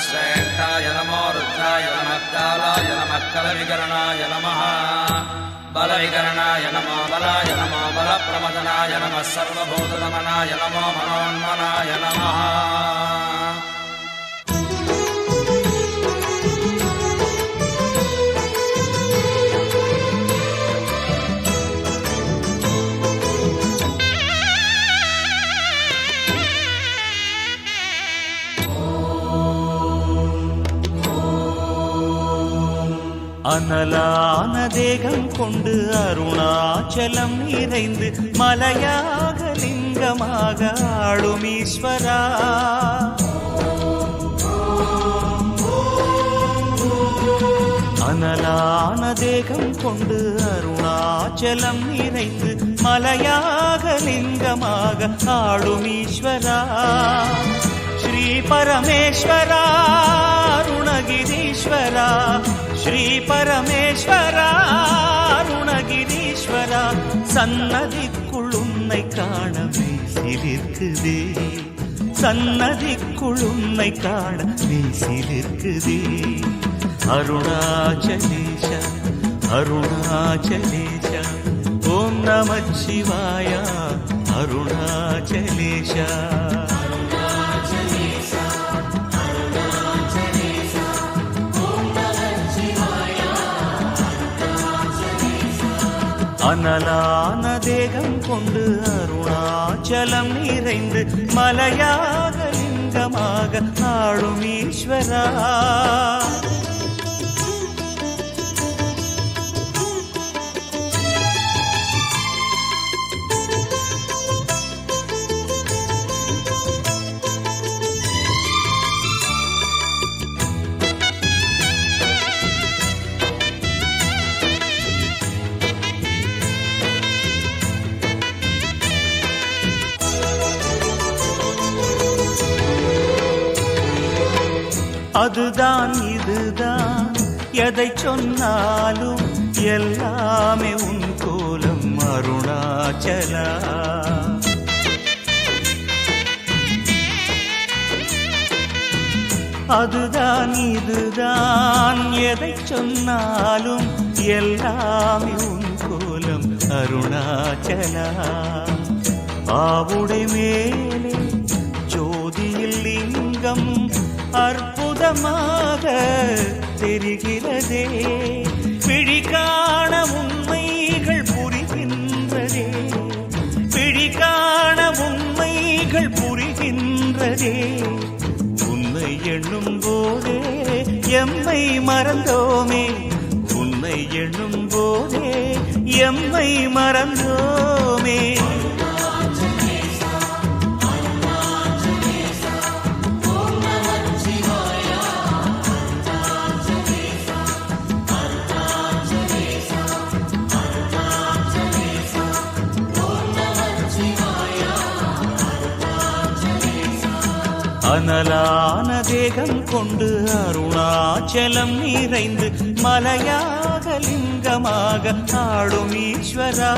श्रेष्ठाय नमो रुद्राय नमः कालाय नमः कलविकरणाय नमः बलविकरणाय नमो बलाय नमो बलप्रमदनाय नमः सर्वभूतनमनाय नमो मनोन्मनाय नमः அனலான தேகம் கொண்டு அருணாச்சலம் நிறைந்து மலையாக லிங்கமாக ஆளும் ஈஸ்வரா. அனலான தேகம் கொண்டு அருணாச்சலம் நிறைந்து மலையாக லிங்கமாக ஆளும் ஈஸ்வரா. ஸ்ரீ பரமேஸ்வரா அருணகிரீஸ்வரா ஸ்ரீ பரமேஸ்வரா அருணகிரீஸ்வரா சன்னதிக்குள் உன்னை காணவே சிலிர்க்குதே சன்னதிக்குள் உன்னை காண வீசிலிருக்குதே அருணாச்சலேஷ அருணாச்சலேஷ ஓம் நம சிவாய அருணாச்சலேஷ அனலான தேகம் கொண்டு அருணாச்சலம் நிறைந்து மலையாக லிங்கமாக ஆளும் ஈஸ்வரா. அதுதான் இதுதான். எதை சொன்னாலும் எல்லாமே உன் கோலம் அருணாச்சலா. அதுதான் இதுதான். எதை சொன்னாலும் எல்லாமே உன் கோலம் அருணாச்சலா. ஆவுடை மேலே ஜோதியில் லிங்கம் அற்புதமாக தெரிகிறதே. பிழிகாண உண்மைகள் புரிகின்றதே. பிழிகாண உண்மைகள் புரிகின்றதே. உன்னை எண்ணும் போதே எம்மை மறந்தோமே. உன்னை எண்ணும் போதே எம்மை மறந்தோமே. அனலான தேகம் கொண்டு அருணாச்சலம் நிறைந்து மலையாக லிங்கமாக ஆடும் ஈஸ்வரா.